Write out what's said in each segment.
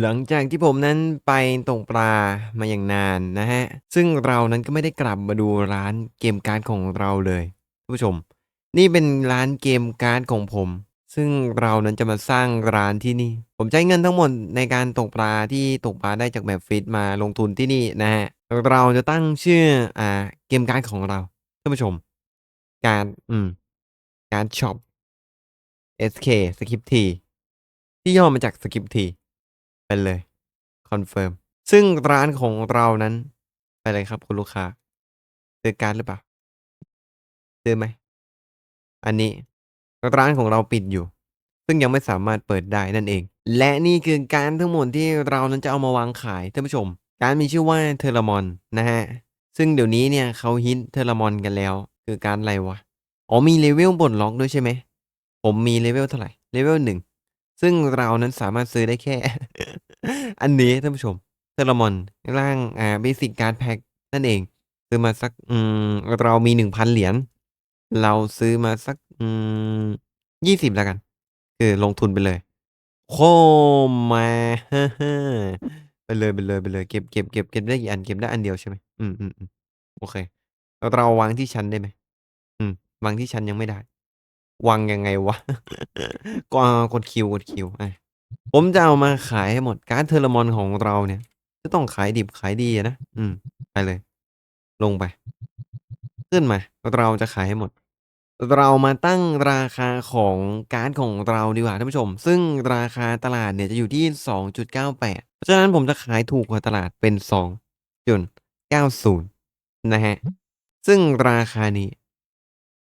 หลังจากที่ผมนั้นไปตกปลามาอย่างนานนะฮะ ซึ่งเรานั้นก็ไม่ได้กลับมาดูร้านเกมการ์ดของเราเลยท่านผู้ชม นี่เป็นร้านเกมการ์ดของผม ซึ่งเรานั้นจะมาสร้างร้านที่นี่ ผมใช้เงินทั้งหมดในการตกปลาที่ตกปลาได้จากแบบฟิตมาลงทุนที่นี่นะฮะ เราจะตั้งชื่ออ่าเกมการ์ดของเราท่านผู้ชม การอืมการช็อป SK สคริปทีที่ย่อมาจากสคริปที ไปเลยคอนเฟิร์มซึ่งร้านของเรานั้น ไปเลยครับคุณลูกค้าซื้อการหรือเปล่าซื้อไหม อันนี้ร้านของเราปิดอยู่ ซึ่งยังไม่สามารถเปิดได้นั่นเอง และนี่คือการทั้งหมดที่เรานั้นจะเอามาวางขายท่านผู้ชม การมีชื่อว่าเทเลมอนนะฮะซึ่งเดี๋ยวนี้เนี่ยเขาฮิตเทเลมอนกันแล้ว คือการอะไรวะอ๋อมีเลเวลบนล็อกด้วยใช่ไหมผมมีเลเวลเท่าไหร่เลเวลหนึ่งซึ่งเรานั้นสามารถซื้อได้แค่ อันนี้ท่านผู้ชมเทเลมอนร่างอ่าเบสิกการแพ็คนั่นเอง ซื้อมาสักอืมเรามีหนึ่งพันเหรียญเราซื้อมาสักอืมยี่สิบแล้วกัน คือลงทุนไปเลยโคมาไปเลยไปเลยไปเลยเก็บเก็บเก็บเก็บได้กี่อันเก็บได้อันเดียวใช่ไหมอืมอืมอืมโอเคเราวางที่ชั้นได้ไหมอืมวางที่ชั้นยังไม่ได้วางยังไงวะก็กดคิวกดคิวอะ ผมจะเอามาขายให้หมดการ์ดเทอร์มอนของเราเนี่ย จะต้องขายดิบขายดีนะ อืม ไปเลย ลงไป ขึ้นมา เราจะขายให้หมด เรามาตั้งราคาของการ์ดของเราดีกว่าท่านผู้ชม ซึ่งราคาตลาดเนี่ยจะอยู่ที่ 2.98 เพราะฉะนั้นผมจะขายถูกกว่าตลาดเป็น 2.90 นะฮะ ซึ่งราคานี้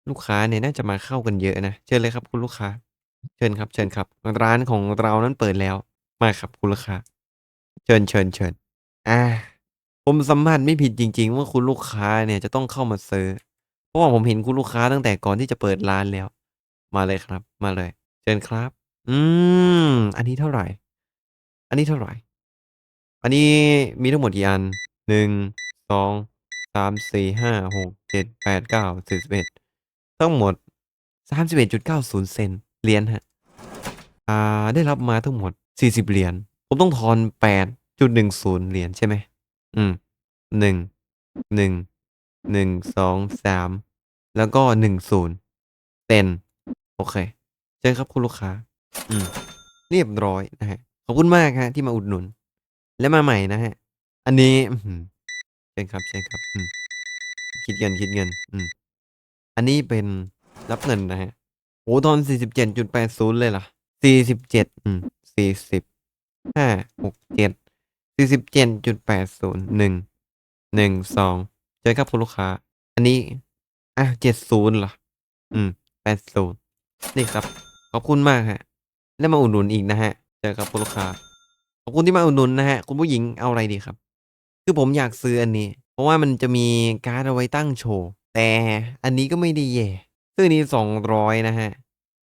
ลูกค้าเนี่ยน่าจะมาเข้ากันเยอะนะ เชิญเลยครับคุณลูกค้า เชิญครับ เชิญครับ ร้านของเรานั้นเปิดแล้ว มาครับคุณลูกค้า เชิญเชิญเชิญอ่า ผมสัมผัสไม่ผิดจริง ๆ ว่าคุณลูกค้าเนี่ยจะต้องเข้ามาซื้อ เพราะว่าผมเห็นคุณลูกค้าตั้งแต่ก่อนที่จะเปิดร้านแล้ว มาเลยครับ มาเลย เชิญครับ อืม อันนี้เท่าไหร่ อันนี้เท่าไหร่ อันนี้มีทั้งหมดกี่อันหนึ่ง สอง สาม สี่ ห้า หก เจ็ด แปด เก้าสิบสิบเอ็ด ทั้งหมด สามสิบเอ็ดจุดเก้าศูนย์เซน เหรียญฮะ อ่า ได้รับมาทั้งหมดสี่สิบเหรียญ ผมต้องทอนแปดจุดหนึ่งศูนย์เหรียญใช่ไหม อืมหนึ่ง หนึ่ง หนึ่ง สอง สาม แล้วก็หนึ่งศูนย์เต็นโอเคเชิญครับคุณลูกค้า อืม เรียบร้อยนะฮะ ขอบคุณมากฮะ ที่มาอุดหนุน และมาใหม่นะฮะ อันนี้เชิญครับเชิญครับ อืม คิดเงินคิดเงิน อืม อันนี้เป็นรับเงินนะฮะ โอ้ตอนสี่สิบเจ็ดจุดแปดศูนย์เลยเหรอสี่สิบเจ็ดอืมสี่สิบห้าหกเจ็ดสี่สิบเจ็ดจุดแปดศูนย์หนึ่งหนึ่งสองเจอครับคุณลูกค้า อันนี้ อะเจ็ดศูนย์เหรออืมแปดศูนย์นี่ครับ ขอบคุณมากฮะ แล้มาอุดหนุนอีกนะฮะ เจอครับคุณลูกค้า ขอบคุณที่มาอุดหนุนนะฮะ คุณผู้หญิงเอาอะไรดีครับ คือผมอยากซื้ออันนี้ เพราะว่ามันจะมีการ์ดเอาไว้ตั้งโชว์ แต่อันนี้ก็ไม่ได้แย่ ซึ่งอันนี้สองร้อยนะฮะ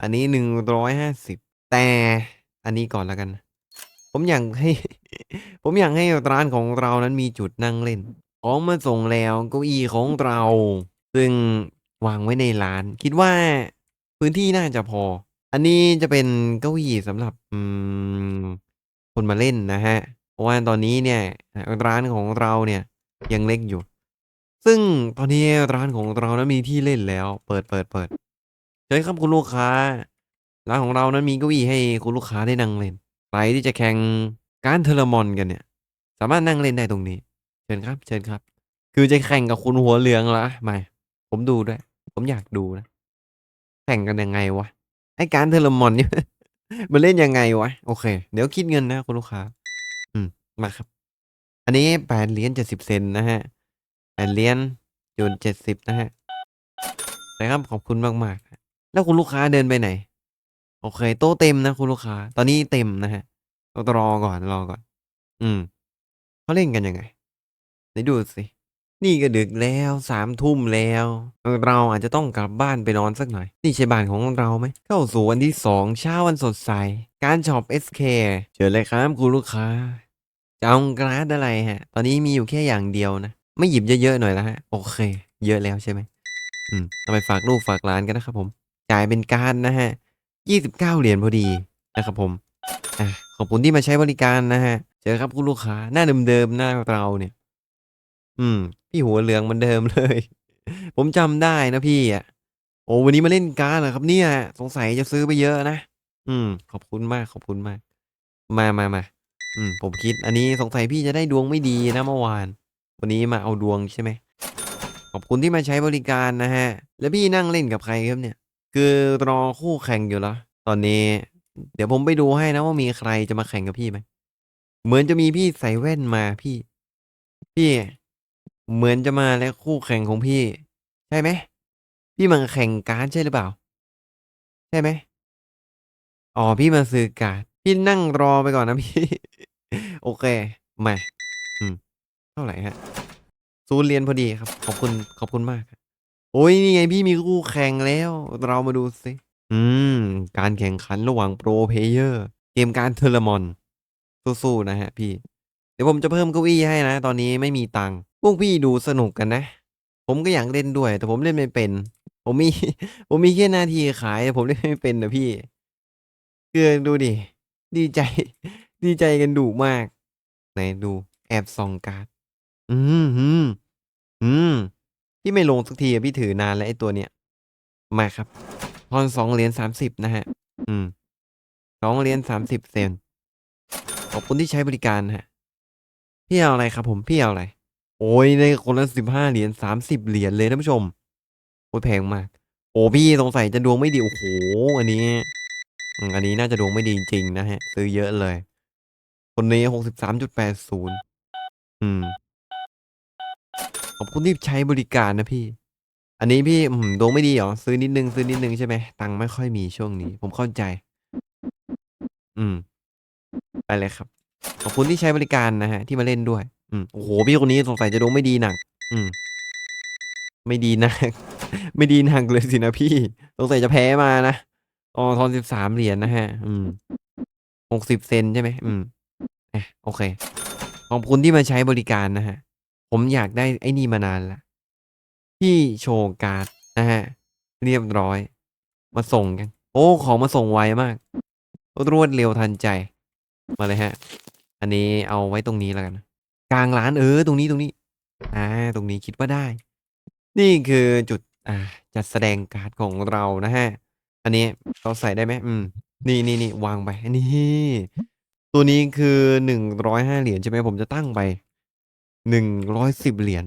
อันนี้หนึ่งร้อยห้าสิบแต่อันนี้ก่อนแล้วกัน ผมอยากให้ ผมอยากให้ร้านของเรานั้นมีจุดนั่งเล่น ของมาส่งแล้วเก้าอี้ของเรา ซึ่งวางไว้ในร้าน คิดว่าพื้นที่น่าจะพอ อันนี้จะเป็นเก้าอี้สำหรับคนมาเล่นนะฮะ เพราะว่าตอนนี้เนี่ยร้านของเราเนี่ยยังเล็กอยู่ ซึ่งตอนนี้ร้านของเรานั้นมีที่เล่นแล้ว เปิดเปิดเปิดเชิญครับคุณลูกค้า ร้านของเรานั้นมีเก้าอี้ให้คุณลูกค้าได้นั่งเล่นใครที่จะแข่งการเทอร์มอนกันเนี่ย สามารถนั่งเล่นได้ตรงนี้ เชิญครับ เชิญครับ คือจะแข่งกับคุณหัวเหลืองละไม่ผมดูด้วย ผมอยากดูนะ แข่งกันยังไงวะไอการเทอร์มอนนี่มันเล่นยังไงวะ โอเค เดี๋ยวคิดเงินนะคุณลูกค้า อืมมาครับ อันนี้แปดเหรียญเจ็ดสิบเซนนะฮะ แปดเหรียญจุดเจ็ดสิบนะฮะนะครับขอบคุณมากมากๆแล้วคุณลูกค้าเดินไปไหน โอเค โต๊ะเต็มนะคุณลูกค้า ตอนนี้เต็มนะฮะต้องรอก่อนรอก่อน อืมเขาเล่นกันยังไงไหนดูสินี่ก็ดึกแล้วสามทุ่มแล้ว เราอาจจะต้องกลับบ้านไปนอนสักหน่อย นี่ใช่บ้านของเราไหม เข้าสู่วันที่สองเช้าวันสดใส การช็อป SK เชิญเลยครับคุณลูกค้าจะเอากราดอะไรฮะ ตอนนี้มีอยู่แค่อย่างเดียวนะ ไม่หยิบเยอะๆหน่อยละฮะโอเค เยอะแล้วใช่ไหมอืมเอาไปฝากลูกฝากหลานกันนะครับผม จ่ายเป็นการนะฮะยี่สิบเก้าเหรียญพอดีนะครับผมอะขอบคุณที่มาใช้บริการนะฮะ เจอครับคุณลูกค้าหน้าเดิมๆหน้าเราเนี่ย อืม พี่หัวเหลืองเหมือนเดิมเลย ผมจำได้นะพี่อะโอ้วันนี้มาเล่นการ์ดเหรอครับเนี่ย สงสัยจะซื้อไปเยอะนะอืม ขอบคุณมากขอบคุณมาก มามามาอืม ผมคิด อันนี้สงสัยพี่จะได้ดวงไม่ดีนะเมื่อวาน วันนี้มาเอาดวงใช่ไหมขอบคุณที่มาใช้บริการนะฮะ แล้วพี่นั่งเล่นกับใครครับเนี่ย คือรอคู่แข่งอยู่เหรอตอนนี้ เดี๋ยวผมไปดูให้นะว่ามีใครจะมาแข่งกับพี่ไหมเหมือนจะมีพี่ใส่แว่นมาพี่ พี่ เหมือนจะมาแล้วคู่แข่งของพี่ ใช่ไหมพี่มาแข่งการ์ดใช่หรือเปล่า ใช่ไหมอ๋อพี่มาซื้อการ์ดพี่นั่งรอไปก่อนนะพี่ โอเคมา เท่าไหร่ครับ0เหรียญพอดีครับ ขอบคุณขอบคุณมากโอ๊ยนี่ไงพี่มีคู่แข่งแล้ว เรามาดูสิอืม การแข่งขันระหว่าง Pro Player เกมการ์ด Theramon สู้ๆนะครับพี่ เดี๋ยวผมจะเพิ่มเก้าอี้ให้นะ ตอนนี้ไม่มีตังค์พวกพี่ดูสนุกกันนะ ผมก็อยากเล่นด้วย แต่ผมเล่นไม่เป็น ผมมี ผมมีแค่หน้าที่ขายแต่ผมเล่นไม่เป็นนะพี่คือดูดิ ดีใจ ดีใจกันดุมาก ไหนดูแอบส่องการ์ด อื้อฮืออืม พี่ไม่ลงสักทีอะพี่ถือนานแล้วไอ้ตัวเนี้ย มาครับทอน2เหรียญ30นะครับอืม2เหรียญ30เซน ขอบคุณที่ใช้บริการนะพี่เอาอะไรครับผม พี่เอาอะไร?โอ๊ยได้คนละ15เหรียญ30เหรียญเลยท่านผู้ชม โอ๊ยแพงมาก โอ้พี่สงสัยจะดวงไม่ดี โอ้โฮอันนี้อืมอันนี้น่าจะดวงไม่ดีจริงๆนะครับซื้อเยอะเลย คนนี้63.80อืม ขอบคุณที่ใช้บริการนะพี่ อันนี้พี่อื้อฮือดวงไม่ดีเหรอ?ซื้อนิดนึงซื้อนิดนึงใช่ไหม?ตังค์ไม่ค่อยมีช่วงนี้ ผมเข้าใจ อืม ไปเลยครับ ขอบคุณที่ใช้บริการนะครับที่มาเล่นด้วย อืมโอ้โฮพี่คนนี้สงสัยจะดวงไม่ดีหนัก อืม ไม่ดีหนัก ไม่ดีหนักเลยสินะพี่สงสัยจะแพ้มานะอ๋อทอน13เหรียญนะครับอืม60เซนใช่ไหม?อืมอะโอเค ขอบคุณที่มาใช้บริการนะครับ ผมอยากได้ไอ้นี่มานานแล้วพี่โชว์การ์ดนะครับเรียบร้อย มาส่งยังโอ้ ของมาส่งไวมาก รวดเร็วทันใจ มาเลยครับอันนี้เอาไว้ตรงนี้แล้วกัน กลางร้านเออ ตรงนี้ตรงนี้ อ่า ตรงนี้คิดว่าได้ นี่คือจุด อ่า จัดแสดงการ์ดของเรานะครับอันนี้เราใส่ได้ไหม?อืม นี่ๆๆวางไปนี่ ตัวนี้คือ105เหรียญใช่ไหม?ผมจะตั้งไป 110เหรียญ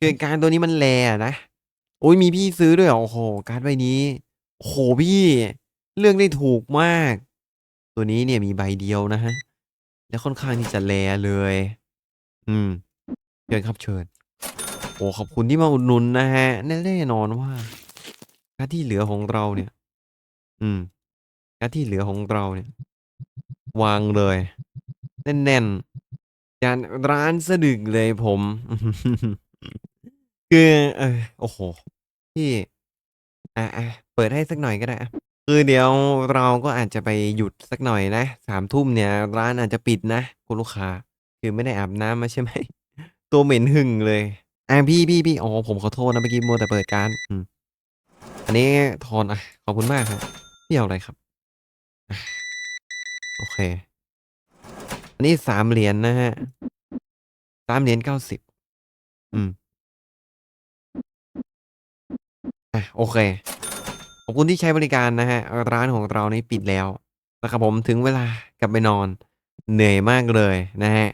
คือการตัวนี้มัน rare อะนะโอ๊ยมีพี่ซื้อด้วยเหรอ?โอ้โฮการ์ดใบนี้โอ้โฮพี่เลือกได้ถูกมาก ตัวนี้เนี่ยมีใบเดียวนะครับและค่อนข้างที่จะ rare เลย อืมเชิญครับเชิญ โอ้ขอบคุณที่มาอุดหนุนนะครับแน่นอนว่าการที่เหลือของเราเนี่ย อืมการที่เหลือของเราเนี่ย วางเลย แน่นๆ จากร้านสะดึกเลยผม คือ เออโอ้โฮพี่อาๆเปิดให้สักหน่อยก็ได้อะคือเดี๋ยวเราก็อาจจะไปหยุดสักหน่อยนะ3ทุ่มเนี่ย ร้านอาจจะปิดนะคุณลูกค้า คือไม่ได้อาบน้ำมาใช่ไหม?ตัวเหม็นหึ่งเลยอาพี่ๆๆอ๋อผมขอโทษนะเมื่อกี้มัวแต่เปิดการ์ดอืมอันนี้ทอนอะ ขอบคุณมากครับพี่เอาอะไรครับ?โอเค อันนี้3เหรียญนะครับ3เหรียญ90อืมอะโอเค ขอบคุณที่ใช้บริการนะครับร้านของเรานี่ปิดแล้วนะครับผมถึงเวลากลับไปนอน เหนื่อยมากเลยนะครับ